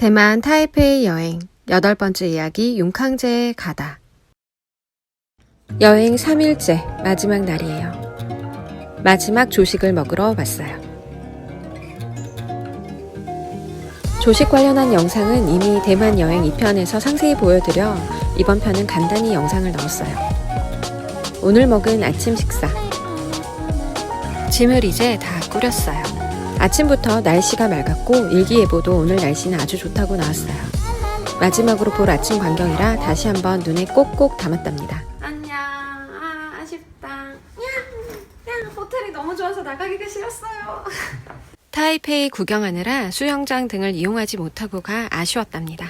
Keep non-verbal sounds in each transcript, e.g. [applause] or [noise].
대만 타이페이 여행 여덟 번째 이야기 용캉제에 가다. 여행 3일째 마지막 날이에요. 마지막 조식을 먹으러 왔어요. 조식 관련한 영상은 이미 대만 여행 2편에서 상세히 보여드려 이번 편은 간단히 영상을 넣었어요. 오늘 먹은 아침 식사. 짐을 이제 다 꾸렸어요. 아침부터 날씨가 맑았고 일기예보도 오늘 날씨는 아주 좋다고 나왔어요. 마지막으로 볼 아침 광경이라 다시 한번 눈에 꼭꼭 담았답니다. 안녕. 아, 아쉽다. 야, 야, 호텔이 너무 좋아서 나가기가 싫었어요. [laughs] 타이페이 구경하느라 수영장 등을 이용하지 못하고 가 아쉬웠답니다.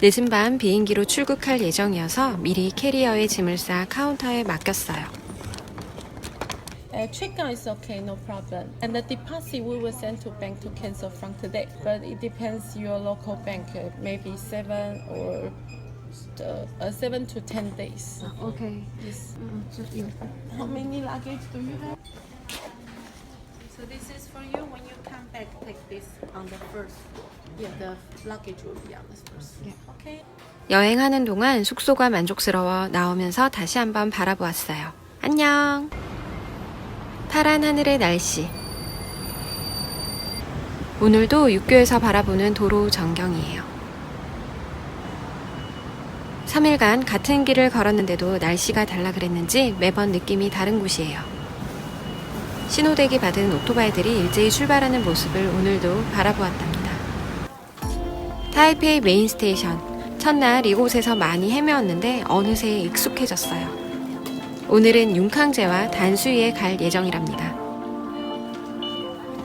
늦은 밤 비행기로 출국할 예정이어서 미리 캐리어에 짐을 싸 카운터에 맡겼어요. Uh, check-out is okay, no problem. And the deposit we will send to bank to cancel from today. But it depends your local bank, uh, maybe seven or uh, uh, seven to ten days. 오케이. Yes. How many luggage do you have? So this is for you. When you come back, take this on the first. Yeah, the luggage will be on the first. Yeah. Okay. 여행하는 동안 숙소가 만족스러워 나오면서 다시 한번 바라보았어요. 안녕. 파란 하늘의 날씨. 오늘도 육교에서 바라보는 도로 전경이에요. 3일간 같은 길을 걸었는데도 날씨가 달라 그랬는지 매번 느낌이 다른 곳이에요. 신호대기 받은 오토바이들이 일제히 출발하는 모습을 오늘도 바라보았답니다. 타이페이 메인 스테이션. 첫날 이곳에서 많이 헤매었는데 어느새 익숙해졌어요. 오늘은 융캉제와 단수이에 갈 예정이랍니다.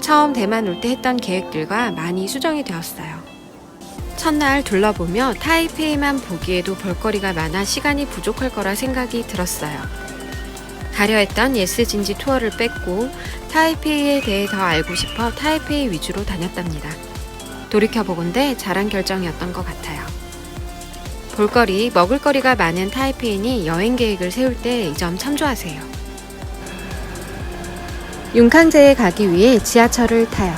처음 대만 올 때 했던 계획들과 많이 수정이 되었어요. 첫날 둘러보며 타이페이만 보기에도 볼거리가 많아 시간이 부족할 거라 생각이 들었어요. 가려 했던 예스 진지 투어를 뺐고 타이페이에 대해 더 알고 싶어 타이페이 위주로 다녔답니다. 돌이켜보건대 잘한 결정이었던 것 같아요. 볼거리, 먹을거리가 많은 타이페이니 여행 계획을 세울 때 이 점 참조하세요. 융캉제에 가기 위해 지하철을 타요.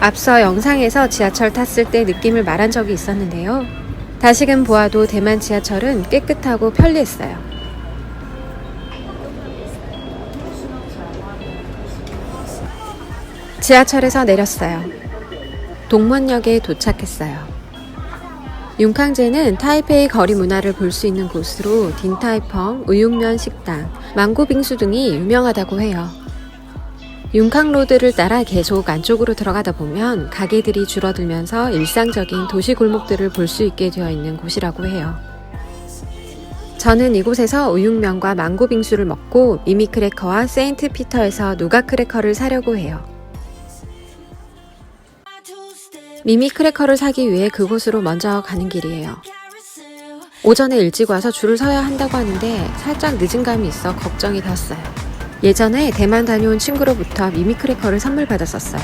앞서 영상에서 지하철 탔을 때 느낌을 말한 적이 있었는데요. 다시금 보아도 대만 지하철은 깨끗하고 편리했어요. 지하철에서 내렸어요. 동문역에 도착했어요. 융캉제는 타이페이 거리 문화를 볼 수 있는 곳으로 딘타이펑, 우육면 식당, 망고 빙수 등이 유명하다고 해요. 융캉로드를 따라 계속 안쪽으로 들어가다 보면 가게들이 줄어들면서 일상적인 도시 골목들을 볼 수 있게 되어 있는 곳이라고 해요. 저는 이곳에서 우육면과 망고 빙수를 먹고 미미크래커와 세인트 피터에서 누가 크래커를 사려고 해요. 미미 크래커를 사기 위해 그곳으로 먼저 가는 길이에요. 오전에 일찍 와서 줄을 서야 한다고 하는데 살짝 늦은 감이 있어 걱정이 되었어요. 예전에 대만 다녀온 친구로부터 미미 크래커를 선물 받았었어요.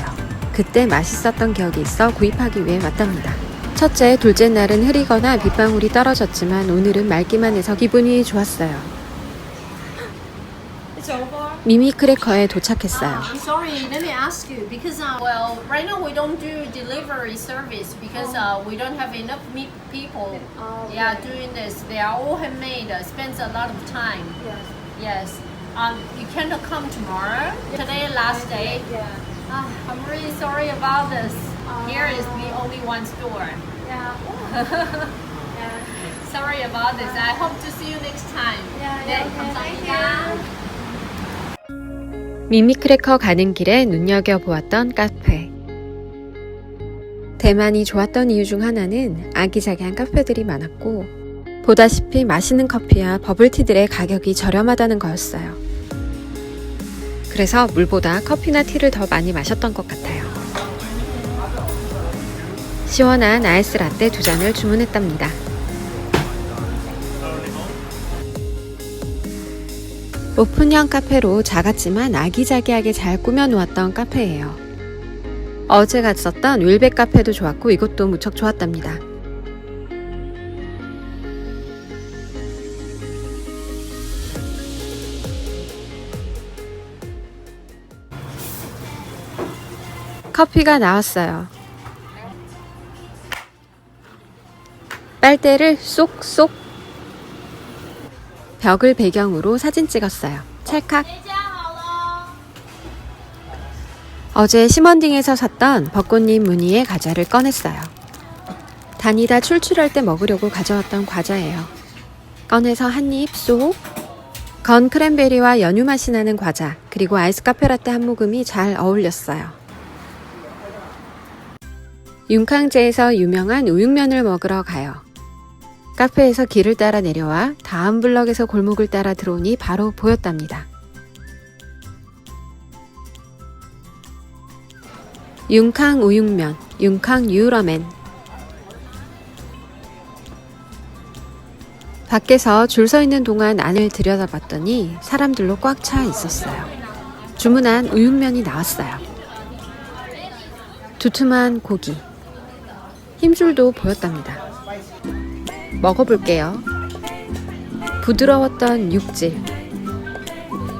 그때 맛있었던 기억이 있어 구입하기 위해 왔답니다. 첫째, 둘째 날은 흐리거나 빗방울이 떨어졌지만 오늘은 맑기만 해서 기분이 좋았어요. It's over. 미미 크래커에 도착했어요. Uh, sorry, let me ask you because uh, well, right now we don't do delivery service because uh, we don't have enough me- people. Yeah, doing this. They are all handmade. Uh, spends a lot of time. Yes. Um, you cannot come tomorrow. Today last day. Yeah. Ah, I'm really sorry about this. Here is the only one store. Yeah. [laughs] Sorry about this. I hope to see you next time. Yeah, 네, yeah, 미미크래커 가는 길에 눈여겨보았던 카페. 대만이 좋았던 이유 중 하나는 아기자기한 카페들이 많았고, 보다시피 맛있는 커피와 버블티들의 가격이 저렴하다는 거였어요. 그래서 물보다 커피나 티를 더 많이 마셨던 것 같아요. 시원한 아이스 라떼 두 잔을 주문했답니다. 오픈형 카페로 작았지만 아기자기하게 잘 꾸며놓았던 카페예요. 어제 갔었던 윌백 카페도 좋았고 이것도 무척 좋았답니다. 커피가 나왔어요. 빨대를 쏙쏙 벽을 배경으로 사진 찍었어요. 찰칵. 어제 심원딩에서 샀던 벚꽃잎 무늬의 과자를 꺼냈어요. 다니다 출출할 때 먹으려고 가져왔던 과자예요. 꺼내서 한 입 쏙. 건 크랜베리와 연유 맛이 나는 과자, 그리고 아이스 카페라떼 한 모금이 잘 어울렸어요. 윤캉제에서 유명한 우육면을 먹으러 가요. 카페에서 길을 따라 내려와 다음 블럭에서 골목을 따라 들어오니 바로 보였답니다. 윤캉 우육면, 윤캉 유러맨. 밖에서 줄 서 있는 동안 안을 들여다봤더니 사람들로 꽉 차 있었어요. 주문한 우육면이 나왔어요. 두툼한 고기. 힘줄도 보였답니다. 먹어볼게요. 부드러웠던 육질.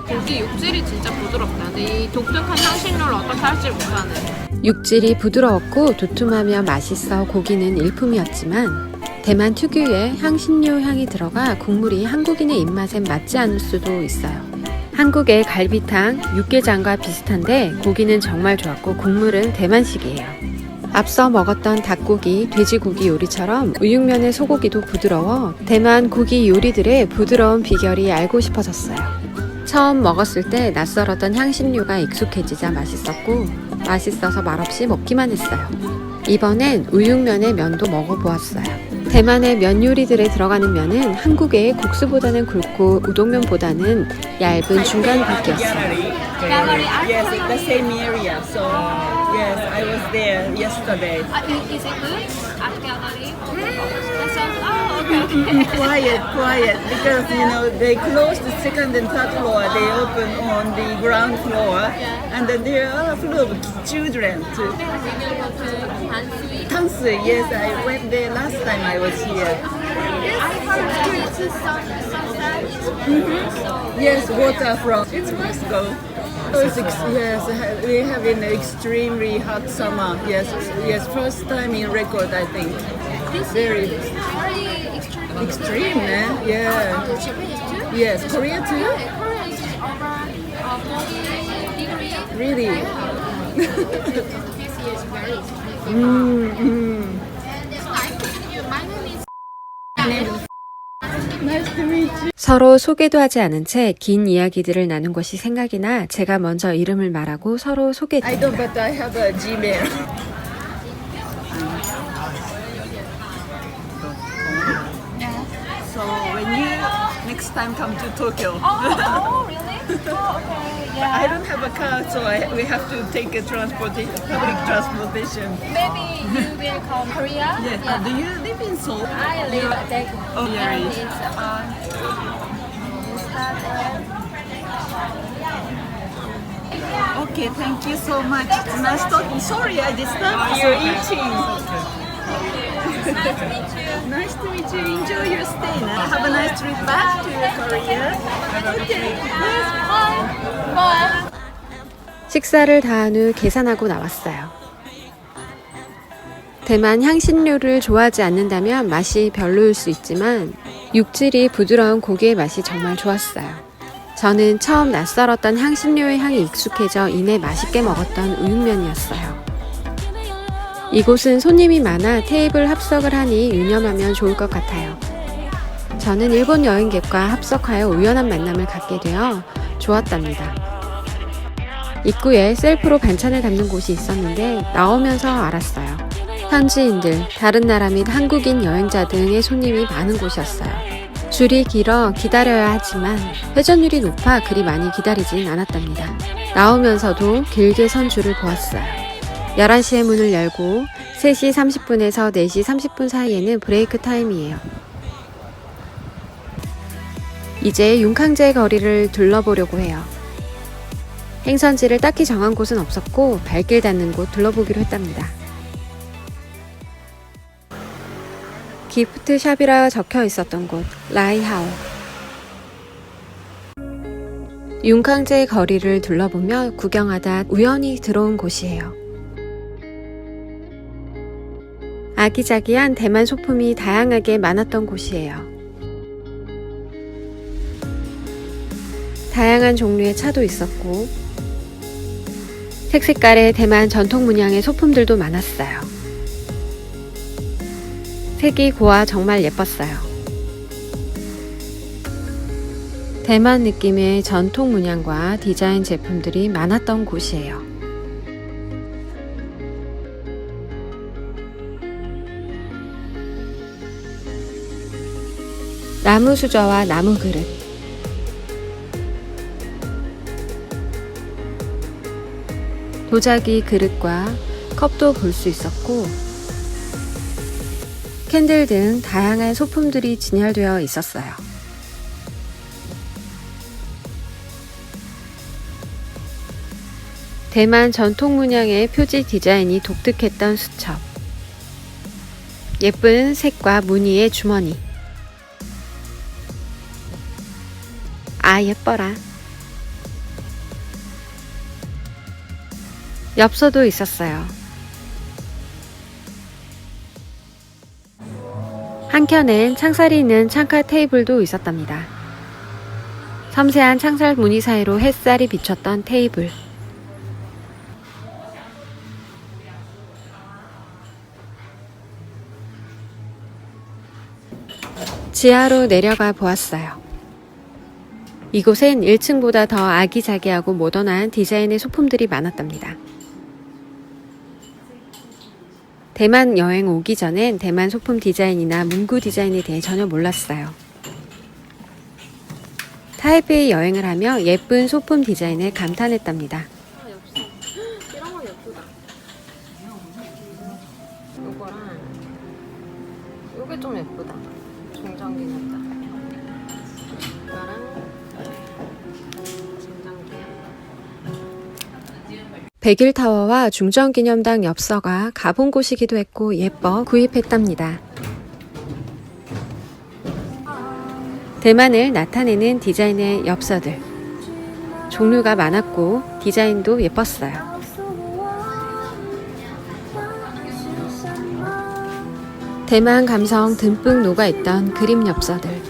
고기 육질이 진짜 부드럽다. 근데 이 독특한 향신료를 어떻게 할지 못하네. 육질이 부드러웠고 두툼하며 맛있어 고기는 일품이었지만 대만 특유의 향신료 향이 들어가 국물이 한국인의 입맛엔 맞지 않을 수도 있어요. 한국의 갈비탕, 육개장과 비슷한데 고기는 정말 좋았고 국물은 대만식이에요. 앞서 먹었던 닭고기, 돼지고기 요리처럼 우육면의 소고기도 부드러워 대만 고기 요리들의 부드러운 비결이 알고 싶어졌어요. 처음 먹었을 때 낯설었던 향신료가 익숙해지자 맛있었고 맛있어서 말없이 먹기만 했어요. 이번엔 우육면의 면도 먹어보았어요. 대만의 면 요리들에 들어가는 면은 한국의 국수보다는 굵고 우동면보다는 얇은 중간 굵기였어요. Yes, it's the same area. So yes, I was there yesterday. is it good? Quiet, quiet, because you know they closed the second and third floor. They open on the ground floor, and then there are full of children too. Tansui, yes, I went there last time I was here. Yes, waterfront. It's must mm-hmm. go. It's ex- yes, we have an extremely hot summer. Yes, yes, first time in record, I think. Very extreme, man. Yeah. Yes, Korea too. Really. mm, mm. Nice to meet you. 서로 소개도 하지 않은 채 긴 이야기들을 나눈 것이 생각이 나 제가 먼저 이름을 말하고 서로 I 소개했습니다. don't, but I have a Gmail. So when you next time come to Tokyo, Oh, really? [laughs] Oh, okay. I don't have a car, so I, we have to take a transportation, public transportation. Maybe [laughs] you will come Korea? Yes. Uh, do you live in Seoul? I live at Daegu. Oh, yeah, And right. it's on. Okay, thank you so much. It's nice talking. Sorry, I disturbed you eating. Nice to meet you. Enjoy your stay. Now. Have a nice trip back to Korea. Okay. Bye. Bye. 식사를 다한 후 계산하고 나왔어요. 대만 향신료를 좋아하지 않는다면 맛이 별로일 수 있지만 육질이 부드러운 고기의 맛이 정말 좋았어요. 저는 처음 낯설었던 향신료의 향이 익숙해져 이내 맛있게 먹었던 우육면이었어요. 이곳은 손님이 많아 테이블 합석을 하니 유념하면 좋을 것 같아요. 저는 일본 여행객과 합석하여 우연한 만남을 갖게 되어 좋았답니다. 입구에 셀프로 반찬을 담는 곳이 있었는데 나오면서 알았어요. 현지인들, 다른 나라 및 한국인 여행자 등의 손님이 많은 곳이었어요. 줄이 길어 기다려야 하지만 회전율이 높아 그리 많이 기다리진 않았답니다. 나오면서도 길게 선 줄을 보았어요. 11시에 문을 열고 3시 30분에서 4시 30분 사이에는 브레이크 타임이에요. 이제 윤캉제 거리를 둘러보려고 해요. 행선지를 딱히 정한 곳은 없었고 발길 닿는 곳 둘러보기로 했답니다. 기프트 샵이라 적혀 있었던 곳 라이하오. 윤캉제 거리를 둘러보며 구경하다 우연히 들어온 곳이에요. 아기자기한 대만 소품이 다양하게 많았던 곳이에요. 다양한 종류의 차도 있었고, 색색깔의 대만 전통 문양의 소품들도 많았어요. 색이 고와 정말 예뻤어요. 대만 느낌의 전통 문양과 디자인 제품들이 많았던 곳이에요. 나무 수저와 나무 그릇. 도자기 그릇과 컵도 볼 수 있었고, 캔들 등 다양한 소품들이 진열되어 있었어요. 대만 전통 문양의 표지 디자인이 독특했던 수첩. 예쁜 색과 무늬의 주머니. 아, 예뻐라. 엽서도 있었어요. 한켠엔 창살이 있는 창가 테이블도 있었답니다. 섬세한 창살 무늬 사이로 햇살이 비쳤던 테이블. 지하로 내려가 보았어요. 이곳엔 1층보다 더 아기자기하고 모던한 디자인의 소품들이 많았답니다. 대만 여행 오기 전엔 대만 소품 디자인이나 문구 디자인에 대해 전혀 몰랐어요. 타이베이 여행을 하며 예쁜 소품 디자인에 감탄했답니다. 백일타워와 중정기념당 엽서가 가본 곳이기도 했고 예뻐 구입했답니다. 대만을 나타내는 디자인의 엽서들. 종류가 많았고 디자인도 예뻤어요. 대만 감성 듬뿍 녹아있던 그림 엽서들.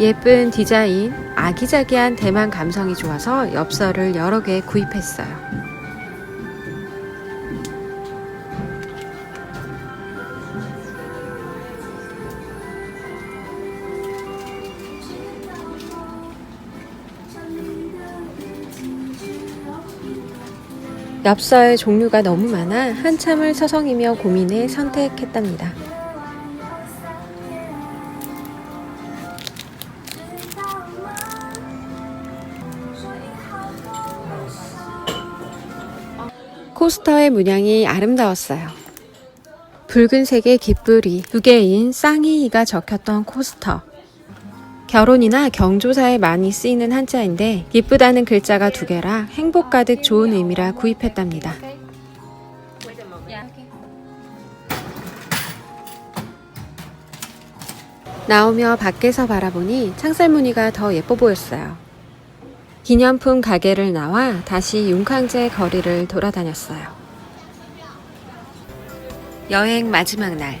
예쁜 디자인, 아기자기한 대만 감성이 좋아서 엽서를 여러 개 구입했어요. 엽서의 종류가 너무 많아 한참을 서성이며 고민해 선택했답니다. 코스터의 문양이 아름다웠어요. 붉은색의 깃불이 두 개인 쌍이이가 적혔던 코스터. 결혼이나 경조사에 많이 쓰이는 한자인데 기쁘다는 글자가 두 개라 행복 가득 좋은 의미라 구입했답니다. 나오며 밖에서 바라보니 창살 무늬가 더 예뻐 보였어요. 기념품 가게를 나와 다시 융캉제 거리를 돌아다녔어요. 여행 마지막 날,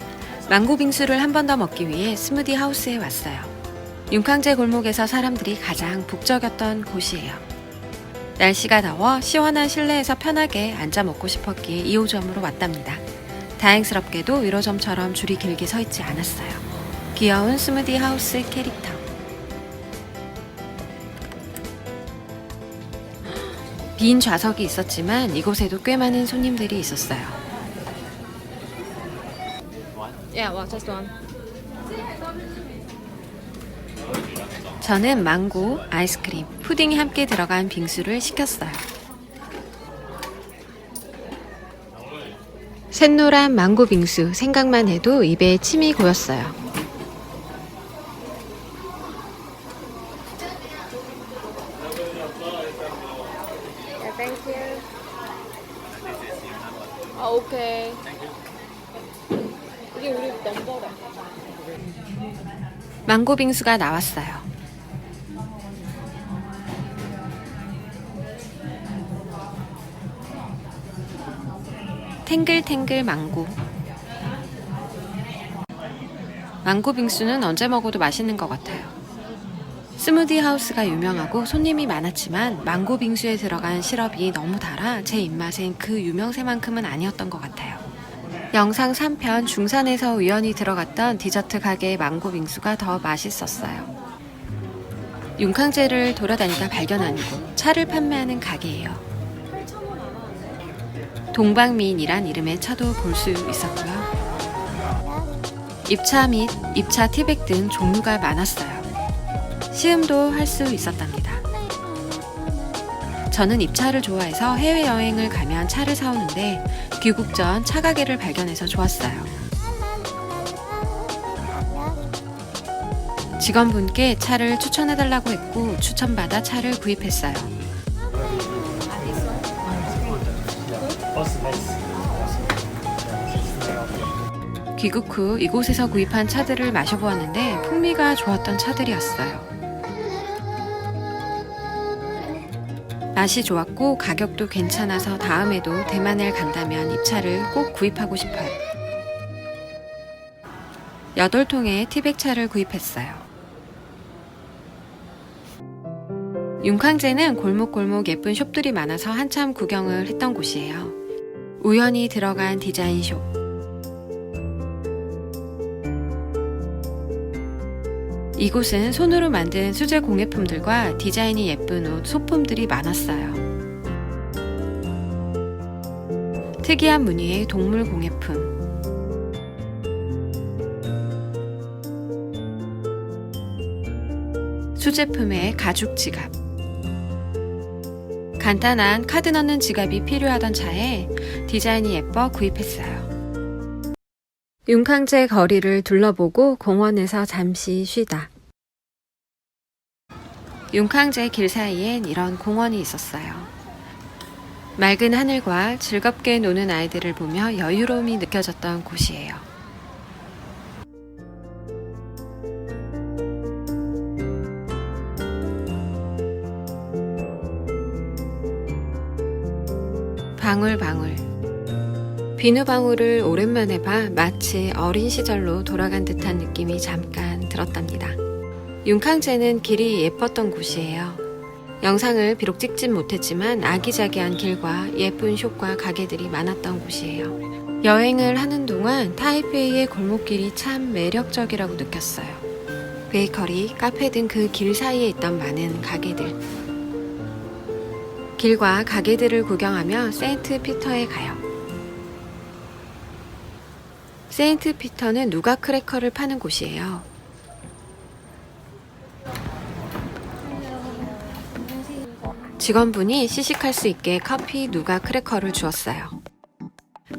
망고 빙수를 한 번 더 먹기 위해 스무디 하우스에 왔어요. 융캉제 골목에서 사람들이 가장 북적였던 곳이에요. 날씨가 더워 시원한 실내에서 편하게 앉아 먹고 싶었기에 2호점으로 왔답니다. 다행스럽게도 1호점처럼 줄이 길게 서 있지 않았어요. 귀여운 스무디 하우스 캐릭터. 빈 좌석이 있었지만 이곳에도 꽤 많은 손님들이 있었어요. Yeah, well, just one. 저는 망고, 아이스크림, 푸딩이 함께 들어간 빙수를 시켰어요. 샛노란 망고 빙수 생각만 해도 입에 침이 고였어요. 아, 오케이. 이게 우리 넘버래. 망고 빙수가 나왔어요. 탱글탱글 망고. 망고 빙수는 언제 먹어도 맛있는 것 같아요. 스무디 하우스가 유명하고 손님이 많았지만 망고 빙수에 들어간 시럽이 너무 달아 제 입맛엔 그 유명세만큼은 아니었던 것 같아요. 영상 3편 중산에서 우연히 들어갔던 디저트 가게의 망고 빙수가 더 맛있었어요. 윤캉제를 돌아다니다 발견한 곳, 차를 판매하는 가게예요. 동방미인이란 이름의 차도 볼 수 있었고요. 입차 및 입차 티백 등 종류가 많았어요. 시음도 할 수 있었답니다. 저는 입차를 좋아해서 해외여행을 가면 차를 사오는데 귀국 전 차 가게를 발견해서 좋았어요. 직원분께 차를 추천해달라고 했고 추천받아 차를 구입했어요. 귀국 후 이곳에서 구입한 차들을 마셔보았는데 풍미가 좋았던 차들이었어요. 맛이 좋았고 가격도 괜찮아서 다음에도 대만을 간다면 이 차를 꼭 구입하고 싶어요. 8통의 티백차를 구입했어요. 윤캉제는 골목골목 예쁜 숍들이 많아서 한참 구경을 했던 곳이에요. 우연히 들어간 디자인 숍. 이곳은 손으로 만든 수제 공예품들과 디자인이 예쁜 옷, 소품들이 많았어요. 특이한 무늬의 동물 공예품. 수제품의 가죽 지갑. 간단한 카드 넣는 지갑이 필요하던 차에 디자인이 예뻐 구입했어요. 윤캉제 거리를 둘러보고 공원에서 잠시 쉬다. 윤캉제 길 사이엔 이런 공원이 있었어요. 맑은 하늘과 즐겁게 노는 아이들을 보며 여유로움이 느껴졌던 곳이에요. 방울방울. 비누방울을 오랜만에 봐 마치 어린 시절로 돌아간 듯한 느낌이 잠깐 들었답니다. 윤캉제는 길이 예뻤던 곳이에요. 영상을 비록 찍진 못했지만 아기자기한 길과 예쁜 숍과 가게들이 많았던 곳이에요. 여행을 하는 동안 타이페이의 골목길이 참 매력적이라고 느꼈어요. 베이커리, 카페 등 그 길 사이에 있던 많은 가게들. 길과 가게들을 구경하며 세인트 피터에 가요. 세인트 피터는 누가 크래커를 파는 곳이에요. 직원분이 시식할 수 있게 커피 누가 크래커를 주었어요.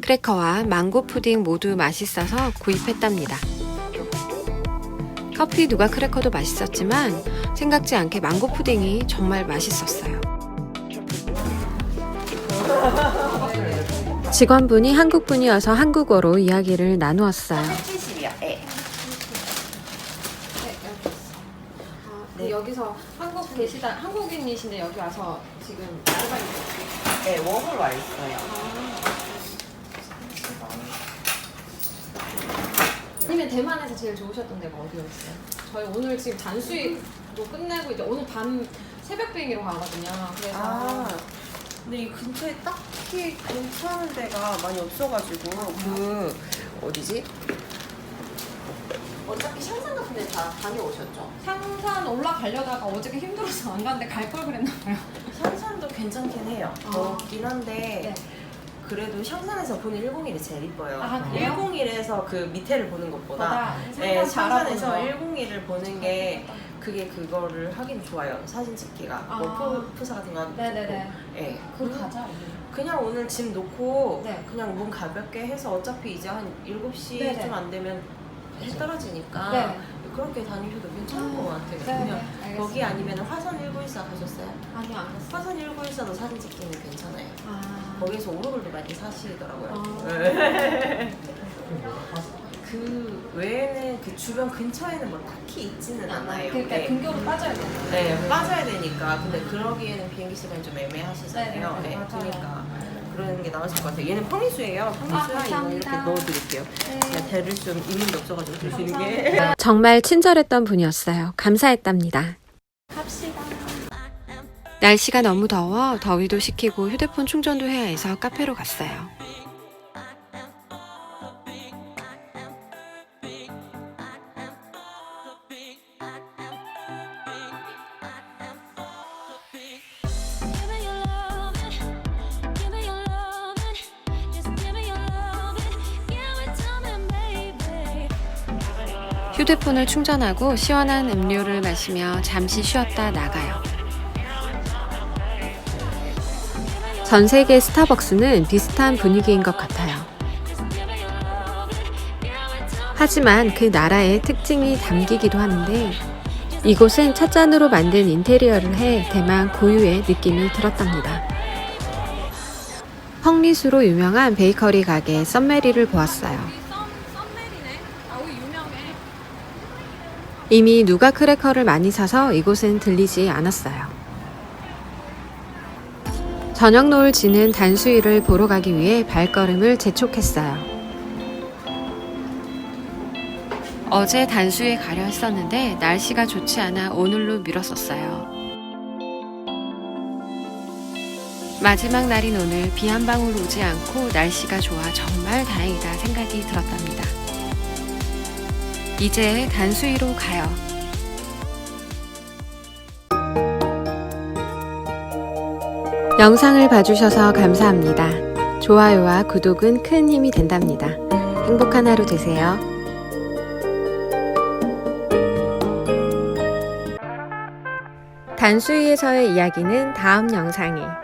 크래커와 망고 푸딩 모두 맛있어서 구입했답니다. 커피 누가 크래커도 맛있었지만 생각지 않게 망고 푸딩이 정말 맛있었어요. 직원분이 한국분이어서 한국어로 이야기를 나누었어요. 70이요. 예. 네. 여기서 한국 계시다 한국인이신데 여기 와서 지금 알바 네, 웜을 와 있어요. 아니면 대만에서 제일 좋으셨던 데가 어디였어요? 저희 오늘 지금 단수익도 끝내고 이제 오늘 밤 새벽 비행기로 가거든요. 그래서 아, 근데 이 근처에 딱히 괜찮은 데가 많이 없어가지고 그 어디지? 어차피 샹산 같은 데 다 다녀오셨죠? 샹산 올라가려다가 어저께 힘들어서 안 갔는데 갈 걸 그랬나 봐요. 샹산도 괜찮긴 해요. 아. 덥긴 한데 네. 그래도 샹산에서 보는 101이 제일 이뻐요. 아, 그래요? 101에서 그 밑에를 보는 것보다 보다 네, 바라보는 101을 보는 게 그게 그거를 하긴 좋아요. 사진 찍기가. 아. 뭐 푸- 푸사 같은 거. 네네네. 네. 그럼 가자. 그냥 오늘 짐 놓고 네. 그냥 몸 가볍게 해서 어차피 이제 한 7시 네네. 좀 안 되면 해 떨어지니까 네. 그렇게 다니셔도 괜찮을 것 같아요. 네, 그냥 네, 알겠습니다. 거기 아니면 화산 1914 가셨어요? 아니요 안 갔어요. 화산 1914도 사진 찍기는 괜찮아요. 아. 거기에서 오르골도 많이 사시더라고요. 아. 네. [laughs] 그 외에는 그 주변 근처에는 뭐 딱히 있지는 않아요. 그러니까 네. 근교로 빠져야 돼요. 네, 빠져야 되니까. 근데 그러기에는 비행기 시간이 좀 애매하시잖아요. 네, 네, 네, 맞아요. 그러니까 그러는 게 나으실 것 같아요. 얘는 펑리수예요. 펑리수야 이거 이렇게 감사합니다. 넣어드릴게요. 그냥 대를 좀 있는 게 없어가지고 드시는 게. 정말 친절했던 분이었어요. 감사했답니다. 갑시다. 날씨가 너무 더워 더위도 식히고 휴대폰 충전도 해야 해서 카페로 갔어요. 휴대폰을 충전하고 시원한 음료를 마시며 잠시 쉬었다 나가요. 전 세계 스타벅스는 비슷한 분위기인 것 같아요. 하지만 그 나라의 특징이 담기기도 하는데 이곳은 찻잔으로 만든 인테리어를 해 대만 고유의 느낌이 들었답니다. 펑리수로 유명한 베이커리 가게 썸메리를 보았어요. 썸메리네. 아, 여기 유명해. 이미 누가 크래커를 많이 사서 이곳은 들리지 않았어요. 저녁 노을 지는 단수일을 보러 가기 위해 발걸음을 재촉했어요. 어제 단수에 가려 했었는데 날씨가 좋지 않아 오늘로 미뤘었어요. 마지막 날인 오늘 비 한 방울 오지 않고 날씨가 좋아 정말 다행이다 생각이 들었답니다. 이제 단수위로 가요. 영상을 봐주셔서 감사합니다. 좋아요와 구독은 큰 힘이 된답니다. 행복한 하루 되세요. 단수위에서의 이야기는 다음 영상에